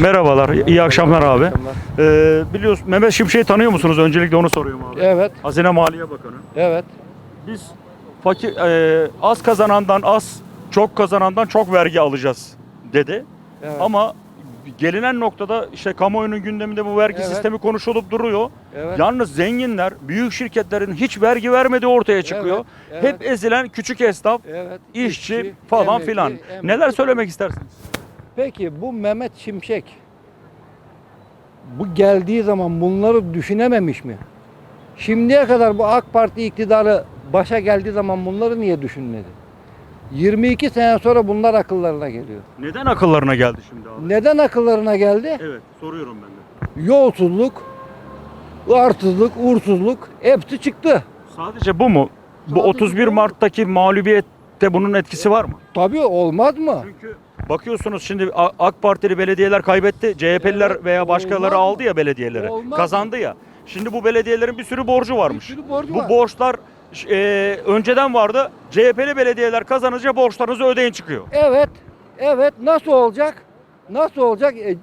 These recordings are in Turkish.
Merhabalar, iyi akşamlar abi. Ee, biliyorsun Mehmet Şimşek'i tanıyor musunuz? Öncelikle onu soruyorum abi. Evet, Hazine Maliye Bakanı. evet. Biz fakir e, az kazanandan az, çok kazanandan çok vergi alacağız dedi. evet. Ama gelinen noktada işte kamuoyunun gündeminde bu vergi Evet. sistemi konuşulup duruyor. evet. Yalnız zenginler, büyük şirketlerin hiç vergi vermediği ortaya çıkıyor. evet. Hep ezilen küçük esnaf, evet. işçi falan emekli, filan. emekli. Neler söylemek istersiniz? Peki bu Mehmet Şimşek bu geldiği zaman bunları düşünememiş mi? Şimdiye kadar bu AK Parti iktidarı başa geldiği zaman bunları niye düşünmedi? 22 sene sonra bunlar akıllarına geliyor. Neden akıllarına geldi şimdi abi? Neden akıllarına geldi? Evet, soruyorum ben de. Yolsuzluk, arsızlık, uğursuzluk hepsi çıktı. Sadece bu mu? Bu Sadece 31 bu mu? Mart'taki mağlubiyette bunun etkisi var mı? Tabii olmaz mı? Çünkü bakıyorsunuz şimdi A- AK Partili belediyeler kaybetti. CHP'liler Evet, veya başkaları olmaz mı? aldı ya belediyeleri. Olmaz Kazandı ya. Şimdi bu belediyelerin bir sürü borcu varmış. Sürü borcu bu var. borçlar e, önceden vardı. CHP'li belediyeler kazanınca borçlarınızı ödeyin çıkıyor. Evet. Evet. Nasıl olacak? Nasıl olacak? E,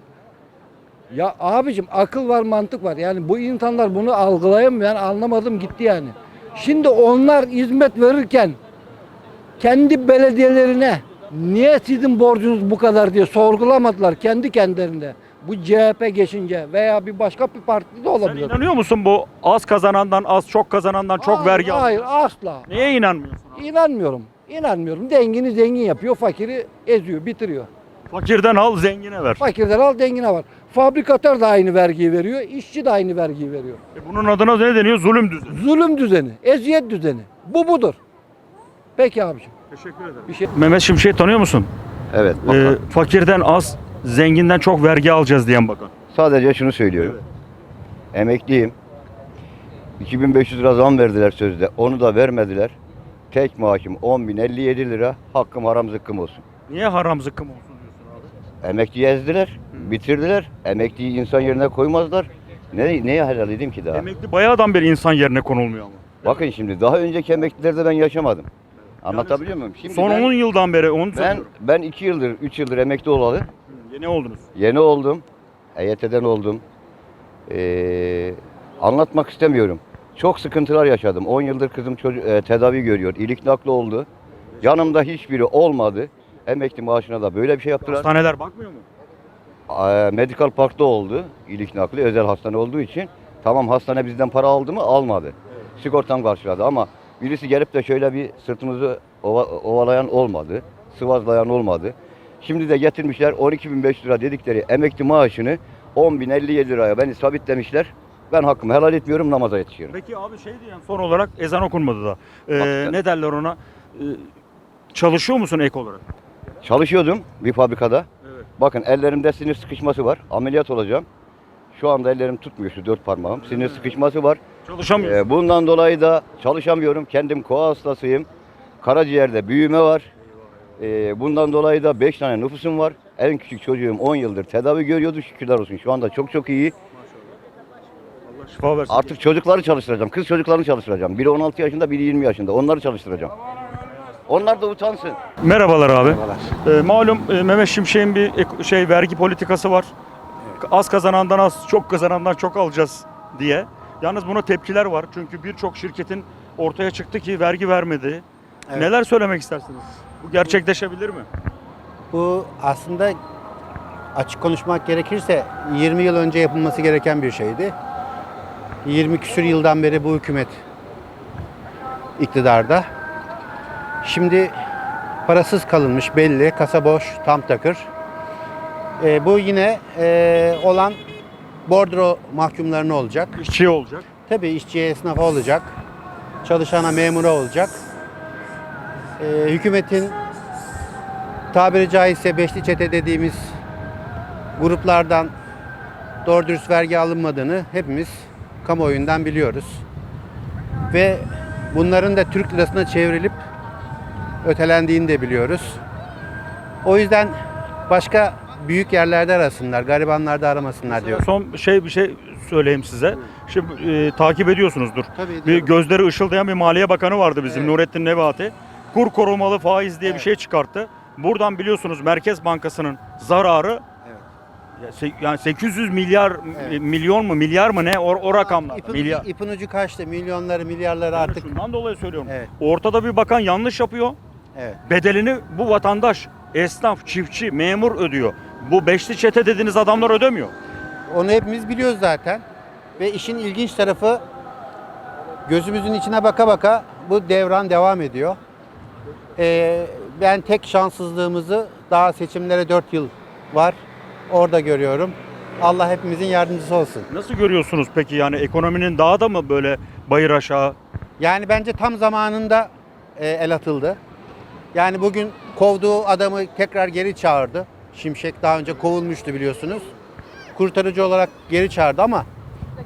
ya abicim akıl var mantık var. Yani bu insanlar bunu algılayamıyor. Yani anlamadım gitti yani. Şimdi onlar hizmet verirken kendi belediyelerine niye sizin borcunuz bu kadar diye sorgulamadılar kendi kendilerinde. Bu CHP geçince veya bir başka bir parti de Sen olabilir. inanıyor musun bu az kazanandan az çok kazanandan çok hayır, vergi Hayır asla. Neye inanmıyorsun? abi? İnanmıyorum. İnanmıyorum. Zengini zengin yapıyor, fakiri eziyor, bitiriyor. Fakirden al zengine ver. Fakirden al dengine var. Fabrikatör de aynı vergiyi veriyor, işçi de aynı vergiyi veriyor. E bunun adına ne deniyor? Zulüm düzeni. Zulüm düzeni, eziyet düzeni. Bu budur. Peki abiciğim. Teşekkür ederim. Bir şey Mehmet Şimşek'i tanıyor musun? Evet. Ee, bakan. fakirden az, zenginden çok vergi alacağız diyen bakan. Sadece şunu söylüyorum. Emekliyim. 2500 lira zam verdiler sözde. Onu da vermediler. Tek maaşım 10.057 lira. Hakkım haram zıkkım olsun. Niye haram zıkkım olsun diyorsun abi? Emekliyi ezdiler. Bitirdiler. Emekliyi insan yerine koymazlar. Ne, neye helal edeyim ki daha? Emekli bayağıdan beri insan yerine konulmuyor ama. Bakın şimdi daha önceki emeklilerde ben yaşamadım. Anlatabiliyor muyum? Şimdi Son ben, 10 yıldan beri onu ben, ben 2 yıldır, 3 yıldır emekli olalı. Yeni oldunuz. Yeni oldum. EYT'den oldum. Ee, anlatmak istemiyorum. Çok sıkıntılar yaşadım. 10 yıldır kızım çocuk, e, tedavi görüyor. İlik nakli oldu. Yanımda hiçbiri olmadı. Emekli maaşına da böyle bir şey yaptılar. Hastaneler bakmıyor mu? Ee, Medical Park'ta oldu. İlik nakli özel hastane olduğu için. Tamam hastane bizden para aldı mı? Almadı. Sigortam karşıladı ama birisi gelip de şöyle bir sırtımızı ova- ovalayan olmadı. Sıvazlayan olmadı. Şimdi de getirmişler 12.500 lira dedikleri emekli maaşını 10.057 liraya beni sabitlemişler. Ben hakkımı helal etmiyorum namaza yetişiyorum. Peki abi şey diyen son olarak ezan okunmadı da. Ee, Bak- ne derler ona? Ee, çalışıyor musun ek olarak? Çalışıyordum bir fabrikada. Evet. Bakın ellerimde sinir sıkışması var. Ameliyat olacağım. Şu anda ellerim tutmuyor şu dört parmağım. Sinir sıkışması var. Çalışamıyorsun. Ee, bundan dolayı da çalışamıyorum. Kendim koa hastasıyım. Karaciğerde büyüme var. Ee, bundan dolayı da 5 tane nüfusum var. En küçük çocuğum 10 yıldır tedavi görüyordu. Şükürler olsun. Şu anda çok çok iyi. Allah şifa versin. Artık çocukları çalıştıracağım. Kız çocuklarını çalıştıracağım. Biri 16 yaşında, biri 20 yaşında. Onları çalıştıracağım. Onlar da utansın. Merhabalar abi. Ee, malum e, Mehmet Şimşek'in bir ek- şey vergi politikası var. Az kazanandan az, çok kazanandan çok alacağız diye. Yalnız buna tepkiler var. Çünkü birçok şirketin ortaya çıktı ki vergi vermedi. Evet. Neler söylemek istersiniz? Bu gerçekleşebilir mi? Bu aslında açık konuşmak gerekirse 20 yıl önce yapılması gereken bir şeydi. 20 küsür yıldan beri bu hükümet iktidarda. Şimdi parasız kalınmış belli, kasa boş, tam takır. Ee, bu yine e, olan bordro mahkumlarına olacak. İşçi olacak. Tabii işçiye, esnafa olacak. Çalışana, memura olacak. Ee, hükümetin tabiri caizse beşli çete dediğimiz gruplardan doğru dürüst vergi alınmadığını hepimiz kamuoyundan biliyoruz. Ve bunların da Türk lirasına çevrilip ötelendiğini de biliyoruz. O yüzden başka büyük yerlerde arasınlar, garibanlarda aramasınlar diyor. Son şey bir şey söyleyeyim size. Şimdi e, takip ediyorsunuzdur. Tabii Bir ediyorum. gözleri ışıldayan bir Maliye Bakanı vardı bizim Evet. Nurettin Nebati. Kur korumalı faiz diye bir şey çıkarttı. Buradan biliyorsunuz Merkez Bankası'nın zararı Evet. Ya se- Yani 800 milyar Evet. milyon mu milyar mı ne o, o rakamlar. İpin, milyar. ipin ucu kaçtı. Milyonları, milyarları artık. şundan dolayı söylüyorum. Evet. Ortada bir bakan yanlış yapıyor. Evet. Bedelini bu vatandaş, esnaf, çiftçi, memur ödüyor. Bu beşli çete dediğiniz adamlar ödemiyor. Onu hepimiz biliyoruz zaten. Ve işin ilginç tarafı gözümüzün içine baka baka bu devran devam ediyor. Ee, ben tek şanssızlığımızı daha seçimlere 4 yıl var. Orada görüyorum. Allah hepimizin yardımcısı olsun. Nasıl görüyorsunuz peki yani ekonominin daha da mı böyle bayır aşağı? Yani bence tam zamanında e, el atıldı. Yani bugün kovduğu adamı tekrar geri çağırdı. Şimşek daha önce kovulmuştu biliyorsunuz. Kurtarıcı olarak geri çağırdı ama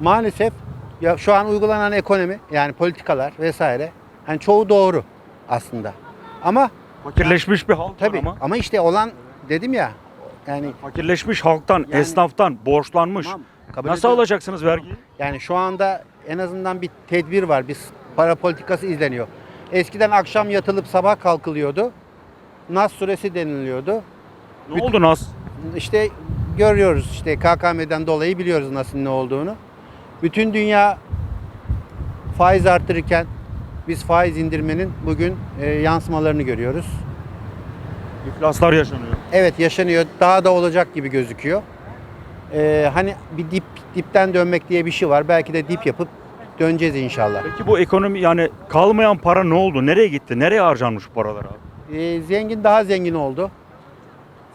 maalesef ya şu an uygulanan ekonomi yani politikalar vesaire hani çoğu doğru aslında. Ama Fakirleşmiş bir halk tabii ama. ama. işte olan dedim ya yani Fakirleşmiş halktan, Yani- esnaftan, borçlanmış. Tamam, kabul Nasıl ediyorum. alacaksınız vergiyi? Yani şu anda en azından bir tedbir var. Bir para politikası izleniyor. Eskiden akşam yatılıp sabah kalkılıyordu. Nas suresi deniliyordu. Ne Bütün- oldu Nas? İşte görüyoruz işte KKM'den dolayı biliyoruz nasıl ne olduğunu. Bütün dünya faiz arttırırken biz faiz indirmenin bugün e, yansımalarını görüyoruz. İflaslar yaşanıyor. Evet yaşanıyor. Daha da olacak gibi gözüküyor. E, hani bir dip dipten dönmek diye bir şey var. Belki de dip yapıp döneceğiz inşallah. Peki bu ekonomi yani kalmayan para ne oldu? Nereye gitti? Nereye harcanmış bu paralar abi? E, zengin daha zengin oldu.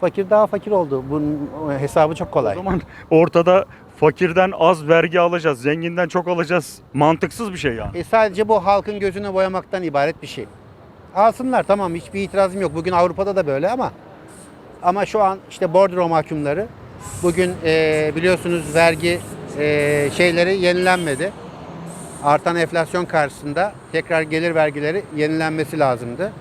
Fakir daha fakir oldu. Bunun hesabı çok O kolay. zaman ortada fakirden az vergi alacağız, zenginden çok alacağız. Mantıksız bir şey yani. E sadece bu halkın gözüne boyamaktan ibaret bir şey. Alsınlar tamam hiçbir itirazım yok. Bugün Avrupa'da da böyle ama ama şu an işte bordro mahkumları bugün e, biliyorsunuz vergi e, şeyleri yenilenmedi. Artan enflasyon karşısında tekrar gelir vergileri yenilenmesi lazımdı.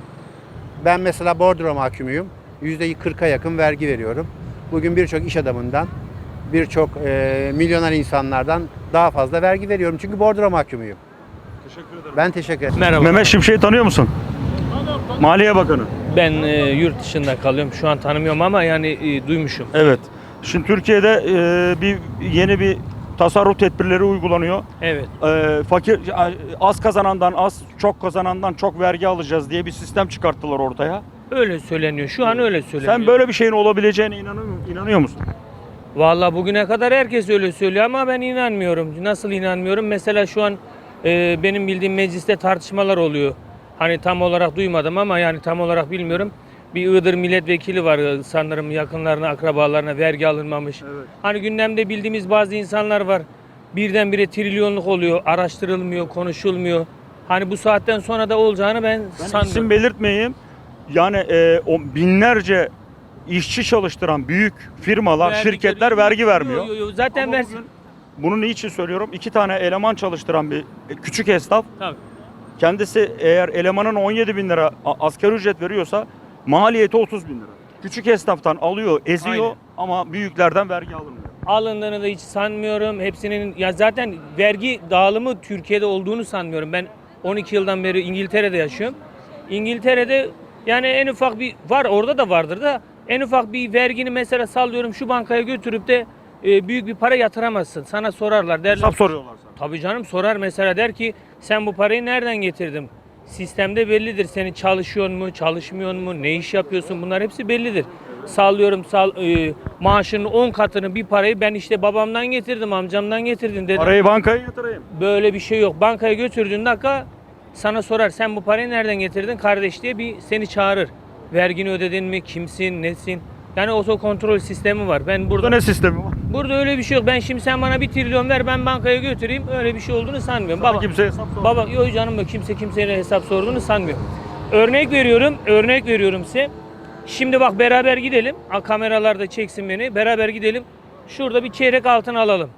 Ben mesela bordro mahkumuyum. %40'a yakın vergi veriyorum. Bugün birçok iş adamından, birçok e, milyoner insanlardan daha fazla vergi veriyorum. Çünkü bordro mahkumuyum. Teşekkür ederim. Ben teşekkür ederim. Merhaba. Mehmet Şimşek'i tanıyor musun? Maliye Bakanı. Ben e, yurt dışında kalıyorum. Şu an tanımıyorum ama yani e, duymuşum. Evet. Şimdi Türkiye'de e, bir yeni bir tasarruf tedbirleri uygulanıyor. Evet. E, fakir az kazanandan az, çok kazanandan çok vergi alacağız diye bir sistem çıkarttılar ortaya. Öyle söyleniyor. Şu an öyle söyleniyor. Sen böyle bir şeyin olabileceğine inanıyor, inanıyor musun? Vallahi bugüne kadar herkes öyle söylüyor ama ben inanmıyorum. Nasıl inanmıyorum? Mesela şu an e, benim bildiğim mecliste tartışmalar oluyor. Hani tam olarak duymadım ama yani tam olarak bilmiyorum. Bir Iğdır milletvekili var e, sanırım yakınlarına, akrabalarına vergi alınmamış. Evet. Hani gündemde bildiğimiz bazı insanlar var. Birdenbire trilyonluk oluyor, araştırılmıyor, konuşulmuyor. Hani bu saatten sonra da olacağını ben, Ben sanmıyorum. isim belirtmeyeyim. Yani e, o binlerce işçi çalıştıran büyük firmalar, Vergi şirketler ödüyor. vergi vermiyor. Yo, yo, yo. Zaten Ama versin. bugün bunu niçin söylüyorum? İki tane eleman çalıştıran bir e, küçük esnaf. Tabii. Kendisi eğer elemanın 17 bin lira a- asgari ücret veriyorsa maliyeti 30 bin lira. Küçük esnaftan alıyor, eziyor Aynen. ama büyüklerden vergi alınmıyor. alındığını da hiç sanmıyorum. Hepsinin ya zaten vergi dağılımı Türkiye'de olduğunu sanmıyorum. Ben 12 yıldan beri İngiltere'de yaşıyorum. İngiltere'de yani en ufak bir var orada da vardır da en ufak bir vergini mesela sallıyorum şu bankaya götürüp de e, büyük bir para yatıramazsın. Sana sorarlar derler. Hesap soruyorlar sana. Tabii canım sorar mesela der ki sen bu parayı nereden getirdin? Sistemde bellidir. Seni çalışıyor mu, çalışmıyor mu, ne iş yapıyorsun bunlar hepsi bellidir. Sallıyorum sal, e, maaşının 10 katını bir parayı ben işte babamdan getirdim, amcamdan getirdim dedim. Parayı bankaya yatırayım. Böyle bir şey yok. Bankaya götürdüğün dakika sana sorar sen bu parayı nereden getirdin kardeş diye bir seni çağırır. Vergini ödedin mi, kimsin, nesin? Yani oto kontrol sistemi var. Ben Burada burada ne sistemi var? Burada öyle bir şey yok. Ben şimdi sen bana bir trilyon ver ben bankaya götüreyim. Öyle bir şey olduğunu sanmıyorum. Sana Baba, kimse hesap sormuyor. baba yok canım yok. Kimse kimseye hesap sorduğunu sanmıyorum. Örnek veriyorum. Örnek veriyorum size. Şimdi bak beraber gidelim. A, Kameralar da çeksin beni. Beraber gidelim. Şurada bir çeyrek altın alalım.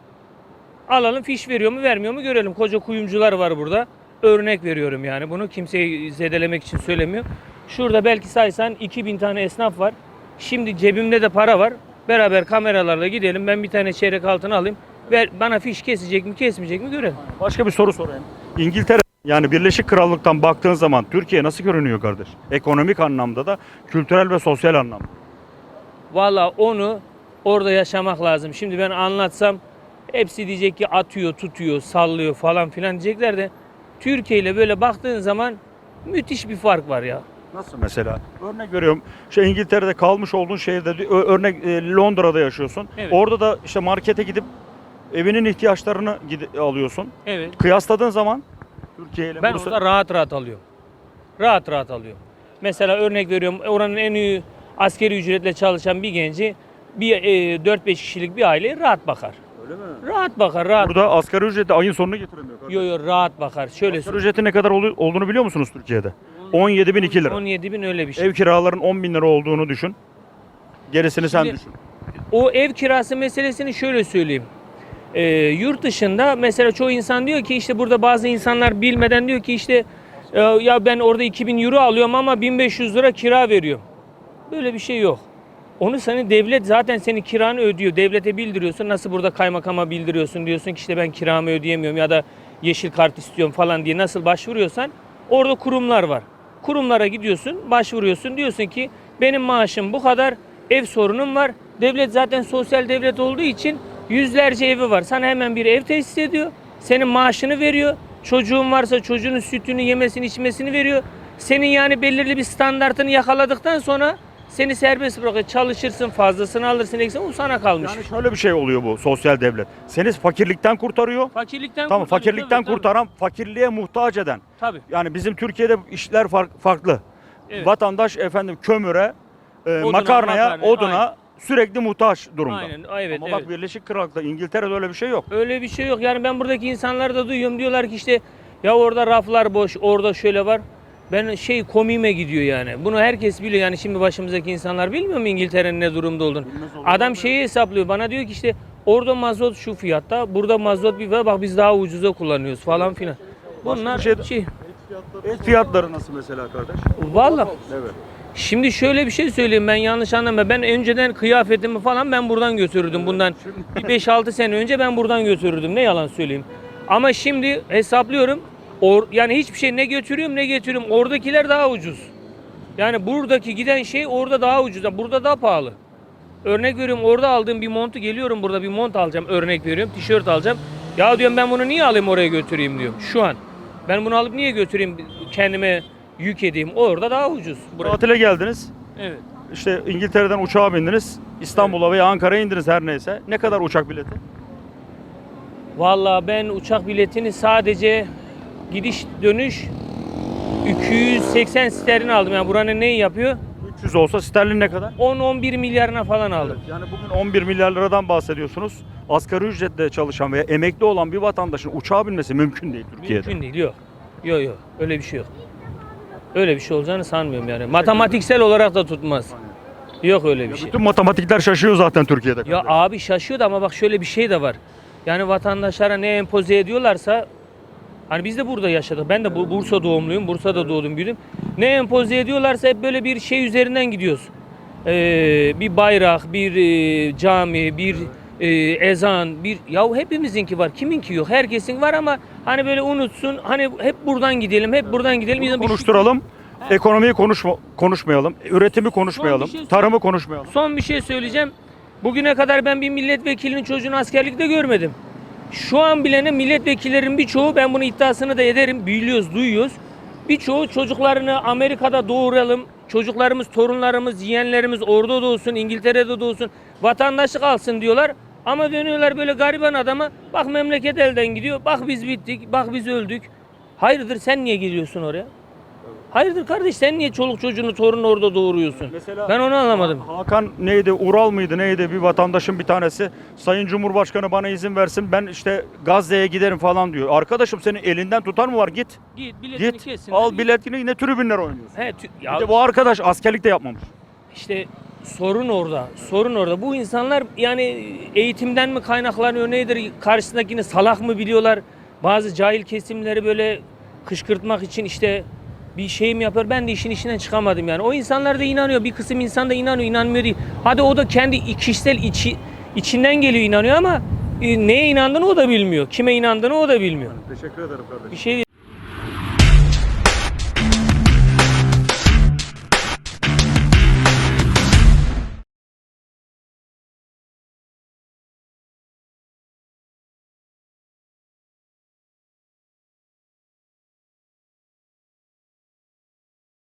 Alalım fiş veriyor mu vermiyor mu görelim. Koca kuyumcular var burada. Örnek veriyorum yani. Bunu kimseyi zedelemek için söylemiyorum. Şurada belki saysan 2000 tane esnaf var. Şimdi cebimde de para var. Beraber kameralarla gidelim. Ben bir tane çeyrek altın alayım. Ver, bana fiş kesecek mi kesmeyecek mi görelim. Başka bir soru sorayım. İngiltere yani Birleşik Krallık'tan baktığın zaman Türkiye nasıl görünüyor kardeş? Ekonomik anlamda da kültürel ve sosyal anlamda. Valla onu Orada yaşamak lazım. Şimdi ben anlatsam hepsi diyecek ki atıyor, tutuyor, sallıyor falan filan diyecekler de Türkiye ile böyle baktığın zaman müthiş bir fark var ya. Nasıl mesela? Örnek veriyorum. Şey İngiltere'de kalmış olduğun şehirde örnek e, Londra'da yaşıyorsun. Evet. Orada da işte markete gidip evinin ihtiyaçlarını alıyorsun. Evet. Kıyasladığın zaman Türkiye ile Ben Bursa- orada rahat rahat alıyorum. Rahat rahat alıyorum. Mesela örnek veriyorum oranın en iyi askeri ücretle çalışan bir genci bir e, 4-5 kişilik bir aileye rahat bakar. Öyle mi? Rahat bakar, rahat. Burada asgari ücreti ayın sonunu getiremiyor. kardeşim. Yo yo rahat bakar. Şöyle Asgari söyleyeyim. ücretin ne kadar olu- olduğunu biliyor musunuz Türkiye'de? 17 bin 2 lira. 17 bin öyle bir şey. Ev kiraların 10 bin lira olduğunu düşün. Gerisini sen Şimdi- düşün. O ev kirası meselesini şöyle söyleyeyim. Ee, yurt dışında mesela çoğu insan diyor ki işte burada bazı insanlar bilmeden diyor ki işte e, ya ben orada 2000 euro alıyorum ama 1500 lira kira veriyorum. Böyle bir şey yok. Onu senin devlet zaten senin kiranı ödüyor. Devlete bildiriyorsun. Nasıl burada kaymakama bildiriyorsun diyorsun ki işte ben kiramı ödeyemiyorum ya da yeşil kart istiyorum falan diye nasıl başvuruyorsan orada kurumlar var. Kurumlara gidiyorsun, başvuruyorsun. Diyorsun ki benim maaşım bu kadar, ev sorunum var. Devlet zaten sosyal devlet olduğu için yüzlerce evi var. Sana hemen bir ev tesis ediyor. Senin maaşını veriyor. Çocuğun varsa çocuğunun sütünü, yemesini, içmesini veriyor. Senin yani belirli bir standartını yakaladıktan sonra seni serbest bırakıyor. Çalışırsın, fazlasını alırsın, eksin. O sana kalmış. Yani şöyle bir şey oluyor bu sosyal devlet. Seni fakirlikten kurtarıyor. fakirlikten Tamam kurtarıyor. fakirlikten Tabii, kurtaran, fakirliğe muhtaç eden. Tabii. Yani bizim Türkiye'de işler fark- farklı. Evet. Vatandaş efendim kömüre, e, Oduna, makarnaya, makarnaya, oduna aynen. sürekli muhtaç durumda. Aynen, evet, Ama evet. bak Birleşik Krallık'ta, İngiltere'de öyle bir şey yok. Öyle bir şey yok. Yani ben buradaki insanları da duyuyorum. Diyorlar ki işte ya orada raflar boş, orada şöyle var. Ben şey komiğime gidiyor yani. Bunu herkes biliyor. Yani şimdi başımızdaki insanlar bilmiyor mu İngiltere'nin ne durumda olduğunu? Adam şeyi hesaplıyor. Bana diyor ki işte orada mazot şu fiyatta, burada mazot bir fiyat. Bak biz daha ucuza kullanıyoruz falan filan. Bunlar şey şey. Et fiyatları nasıl mesela kardeş? Valla. Evet. Şimdi şöyle bir şey söyleyeyim ben yanlış anlama. Ben önceden kıyafetimi falan ben buradan götürürdüm. Bundan bir 5-6 sene önce ben buradan götürürdüm. Ne yalan söyleyeyim. Ama şimdi hesaplıyorum. Or, yani hiçbir şey ne götürüyorum ne getiriyorum. Oradakiler daha ucuz. Yani buradaki giden şey orada daha ucuz. Yani Burada daha pahalı. Örnek veriyorum orada aldığım bir montu geliyorum burada bir mont alacağım. Örnek veriyorum tişört alacağım. Ya diyorum ben bunu niye alayım oraya götüreyim diyorum şu an. Ben bunu alıp niye götüreyim kendime yük edeyim. Orada daha ucuz. Buraya. Tatile geldiniz. Evet. İşte İngiltere'den uçağa bindiniz. İstanbul'a veya Ankara'ya indiniz her neyse. Ne kadar uçak bileti? Vallahi ben uçak biletini sadece gidiş dönüş 280 sterlin aldım. Yani buranın neyi yapıyor? 300 olsa sterlin ne kadar? 10-11 milyarına falan aldım. Yani bugün 11 milyar liradan bahsediyorsunuz. Asgari ücretle çalışan veya emekli olan bir vatandaşın uçağa binmesi mümkün değil Türkiye'de. Mümkün değil. Yok. Yok yok. Öyle bir şey yok. Öyle bir şey olacağını sanmıyorum yani. Matematiksel olarak da tutmaz. Yok öyle bir şey. Bütün matematikler şaşıyor zaten Türkiye'de. Ya abi şaşıyordu ama bak şöyle bir şey de var. Yani vatandaşlara ne empoze ediyorlarsa hani biz de burada yaşadık. Ben de bu Bursa doğumluyum. Bursa'da doğdum büyüdüm. Ne empoze ediyorlarsa hep böyle bir şey üzerinden gidiyoruz. Ee, bir bayrak, bir e, cami, bir e, ezan, bir ya hepimizinki var. Kiminki yok? Herkesin var ama hani böyle unutsun. Hani hep buradan gidelim, hep buradan gidelim. Bunu Bir- konuşturalım. Ekonomiyi konuşma, konuşmayalım. Üretimi konuşmayalım. şey tarımı konuşmayalım. Son bir şey söyleyeceğim. Bugüne kadar ben bir milletvekilinin çocuğunu askerlikte görmedim. Şu an bilene milletvekillerin birçoğu ben bunu iddiasını da ederim. Biliyoruz, duyuyoruz. Birçoğu çocuklarını Amerika'da doğuralım. Çocuklarımız, torunlarımız, yeğenlerimiz orada doğsun, İngiltere'de doğsun. Vatandaşlık alsın diyorlar. Ama dönüyorlar böyle gariban adama. Bak memleket elden gidiyor. Bak biz bittik. Bak biz öldük. Hayırdır sen niye gidiyorsun oraya? Hayırdır kardeş sen niye çoluk çocuğunu torunu orada doğuruyorsun? Mesela- ben onu anlamadım. Hakan neydi? Ural mıydı? Neydi? Bir vatandaşın bir tanesi. Sayın Cumhurbaşkanı bana izin versin. Ben işte Gazze'ye giderim falan diyor. Arkadaşım senin elinden tutar mı var? Git. Git biletini Git. kessin. Al biletini yine tribünler oynuyorsun. He, tü- ya Bir de bu arkadaş askerlik de yapmamış. işte sorun orada. Sorun orada. Bu insanlar yani eğitimden mi kaynaklanıyor nedir? Karşısındakini salak mı biliyorlar? Bazı cahil kesimleri böyle kışkırtmak için işte bir şey mi yapıyor? Ben de işin içinden çıkamadım yani. O insanlar da inanıyor. Bir kısım insan da inanıyor, inanmıyor değil. Hadi o da kendi kişisel içi, içinden geliyor inanıyor ama e, neye inandığını o da bilmiyor. Kime inandığını o da bilmiyor. Teşekkür ederim kardeşim. Bir şey